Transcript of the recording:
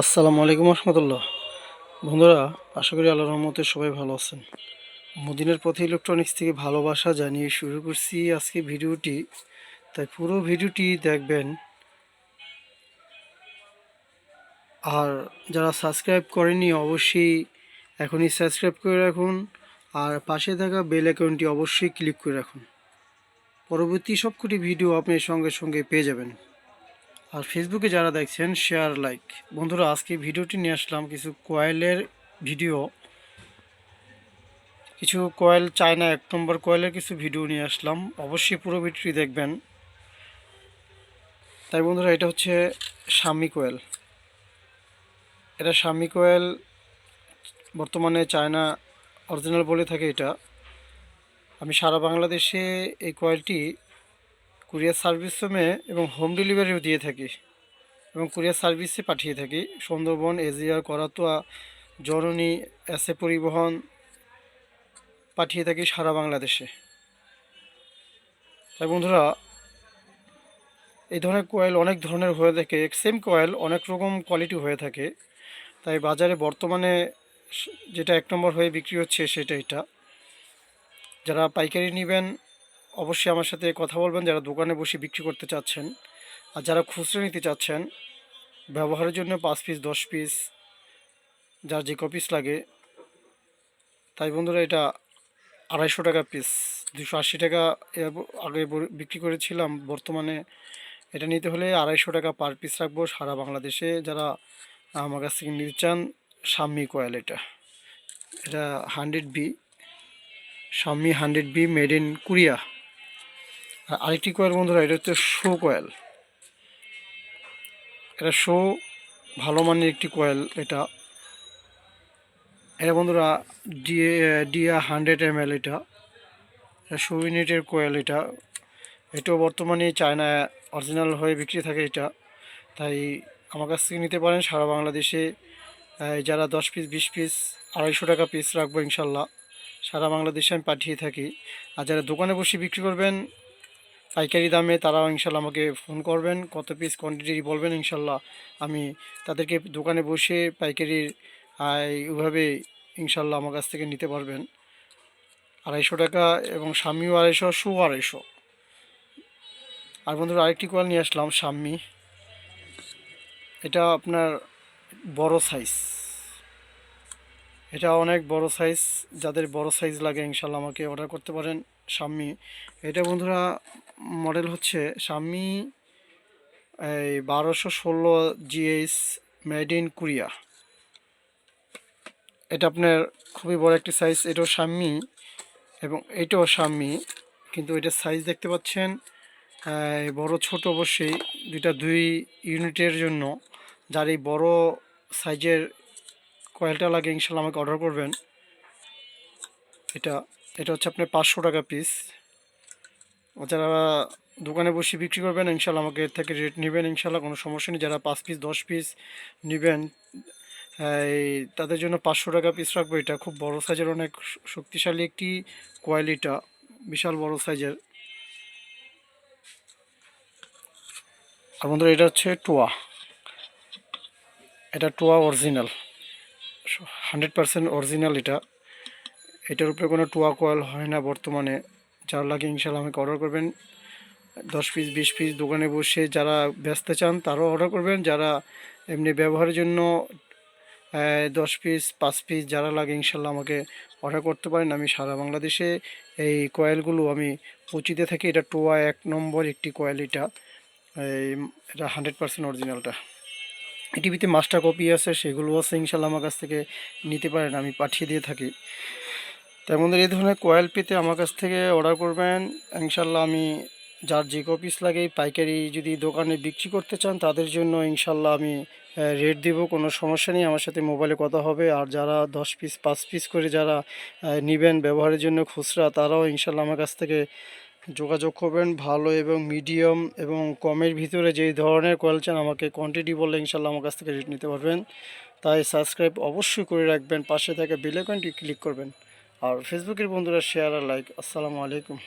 আসসালামু আলাইকুম রহমতুল্লাহ। বন্ধুরা, আশা করি আল্লাহ রহমতে সবাই ভালো আছেন। মদিনের পথে ইলেকট্রনিক্স থেকে ভালোবাসা জানিয়ে শুরু করছি আজকে ভিডিওটি। তাই পুরো ভিডিওটি দেখবেন। আর যারা সাবস্ক্রাইব করেনি অবশ্যই এখনই সাবস্ক্রাইব করে রাখুন। আর পাশে থাকা বেল অ্যাকাউন্টটি অবশ্যই ক্লিক করে রাখুন। পরবর্তী সবকটি ভিডিও আপনি সঙ্গে সঙ্গে পেয়ে যাবেন। আর ফেসবুকে যারা দেখছেন শেয়ার লাইক বন্ধুরা, আজকে ভিডিওটি নিয়ে আসলাম কিছু কয়েলের ভিডিও। কিছু কয়েল চায়না, এক নম্বর কয়েলের কিছু ভিডিও নিয়ে আসলাম। অবশ্যই পুরো ভিডিওটি দেখবেন। তাই বন্ধুরা, এটা হচ্ছে স্বামী কোয়েল। এটা স্বামী কোয়েল বর্তমানে চায়না অরিজিনাল বলে থাকে এটা। আমি সারা বাংলাদেশে এই কয়েলটি কুরিয়ার সার্ভিস সমে এবং হোম ডেলিভারিও দিয়ে থাকি এবং কুরিয়ার সার্ভিসে পাঠিয়ে থাকি। সুন্দরবন, এজিআর, করাতোয়া জননী এসে পরিবহন পাঠিয়ে থাকি সারা বাংলাদেশে। তাই বন্ধুরা, এই ধরনের কয়েল অনেক ধরনের হয়ে থাকে। সেম কয়েল অনেক রকম কোয়ালিটি হয়ে থাকে। তাই বাজারে বর্তমানে যেটা এক নম্বর হয়ে বিক্রি হচ্ছে সেটা এটা। যারা পাইকারি নেবেন অবশ্যই আমার সাথে কথা বলবেন, যারা দোকানে বসে বিক্রি করতে চাচ্ছেন আর যারা খুচরো নিতে চাচ্ছেন, ব্যবহারের জন্য পাঁচ পিস দশ পিস যার যে কপিস লাগে। তাই বন্ধুরা, এটা আড়াইশো টাকা পিস দুশো আশি টাকা আগে বিক্রি করেছিলাম। বর্তমানে এটা নিতে হলে আড়াইশো টাকা পার পিস রাখব সারা বাংলাদেশে। যারা আমার কাছ থেকে নিতে চান সাম্মি কয়েল এটা। এটা hundred B Sammi hundred B made in Korea আরেকটি কয়েল বন্ধুরা, এটা হচ্ছে শো কয়েল এটা শো ভালো মানের একটি কয়েল এটা। এটা বন্ধুরা ডিএ ডিয়া হান্ড্রেড এম এল এটা। শো ইউনিটের কয়েল এটা। এটাও বর্তমানে চায়না অরিজিনাল হয়ে বিক্রি থাকে এটা। তাই আমার কাছ থেকে নিতে পারেন সারা বাংলাদেশে। যারা দশ পিস বিশ পিস আড়াইশো টাকা পিস রাখব ইনশাল্লাহ। সারা বাংলাদেশে আমি পাঠিয়ে থাকি। আর যারা দোকানে বসে বিক্রি করবেন পাইকারি দামে তারাও ইনশাল্লাহ আমাকে ফোন করবেন, কত পিস কোয়ান্টিটি বলবেন ইনশাল্লাহ আমি তাদেরকে দোকানে বসে পাইকারির ওইভাবে ইনশাল্লাহ আমার কাছ থেকে নিতে পারবেন। আড়াইশো টাকা এবং স্বামীও আড়াইশো শু আড়াইশো। আর বন্ধুরা আরেকটি কোয়াল নিয়ে আসলাম সাম্মি এটা আপনার বড় সাইজ এটা অনেক বড় সাইজ যাদের বড় সাইজ লাগে ইনশাল্লাহ আমাকে অর্ডার করতে পারেন। সাম্মি এটা বন্ধুরা মডেল হচ্ছে সাম্মি এই বারোশো ষোলো জিএস মেড ইন কোরিয়া এটা আপনার খুবই বড় একটি সাইজ এটাও সাম্মি এবং এটাও সাম্মি কিন্তু এটার সাইজ দেখতে পাচ্ছেন বড় ছোট অবশ্যই দুইটা দুই ইউনিটের জন্য। যার এই বড় সাইজের কয়েলটা লাগে, ইনশাল্লাহ আমাকে অর্ডার করবেন। এটা এটা হচ্ছে আপনার পাঁচশো টাকা পিস যারা দোকানে বসে বিক্রি করবেন ইনশাল্লাহ আমাকে এর থেকে রেট নেবেন ইনশাল্লাহ কোনো সমস্যা নেই। যারা পাঁচ পিস দশ পিস নেবেন তাদের জন্য পাঁচশো টাকা পিস রাখব। এটা খুব বড় সাইজের অনেক শক্তিশালী একটি কোয়ালিটা বিশাল বড় সাইজের আর বন্ধুরা, এটা হচ্ছে টোয়া। এটা টোয়া অরিজিনাল হান্ড্রেড পার্সেন্ট অরিজিনাল এটা। এটার উপরে কোনো টোয়া কয়েল হয় না বর্তমানে। যার লাগে ইনশাল্লাহ আমাকে অর্ডার করবেন। দশ পিস বিশ পিস দোকানে বসে যারা ব্যস্ত চান তারাও অর্ডার করবেন। যারা এমনি ব্যবহারের জন্য দশ পিস পাঁচ পিস যারা লাগে ইনশাল্লাহ আমাকে অর্ডার করতে পারেন। আমি সারা বাংলাদেশে এই কয়েলগুলো আমি পচিতে থাকি। এটা টোয়া এক নম্বর একটি কয়েল এটা। এটা হান্ড্রেড পার্সেন্ট অরিজিনালটা টিভিতে মাস্টার কপি আছে সেগুলো আছে ইনশাল্লাহ আমার কাছ থেকে নিতে পারেন। আমি পাঠিয়ে দিয়ে থাকি। তার মধ্যে এই ধরনের কয়েল পেতে আমার কাছ থেকে অর্ডার করবেন। ইনশাল্লাহ আমি যার যে কপিস লাগে পাইকারি যদি দোকানে বিক্রি করতে চান, তাদের জন্য ইনশাল্লাহ আমি রেট দেব, কোনো সমস্যা নেই। আমার সাথে মোবাইলে কথা হবে। আর যারা দশ পিস পাঁচ পিস করে যারা নেবেন ব্যবহারের জন্য খুচরা, তারাও ইনশাল্লাহ আমার কাছ থেকে যোগাযোগ করবেন। ভালো এবং মিডিয়াম এবং কমের ভিতরে যেই ধরনের কয়েল চান, আমাকে কোয়ান্টিটি বললে ইনশাল্লাহ আমার কাছ থেকে রেট নিতে পারবেন। তাই সাবস্ক্রাইব অবশ্যই করে রাখবেন। পাশে থাকা বেল আইকনটি ক্লিক করবেন। আর ফেসবুকের বন্ধুরা শেয়ার আর লাইক আসসালামু আলাইকুম।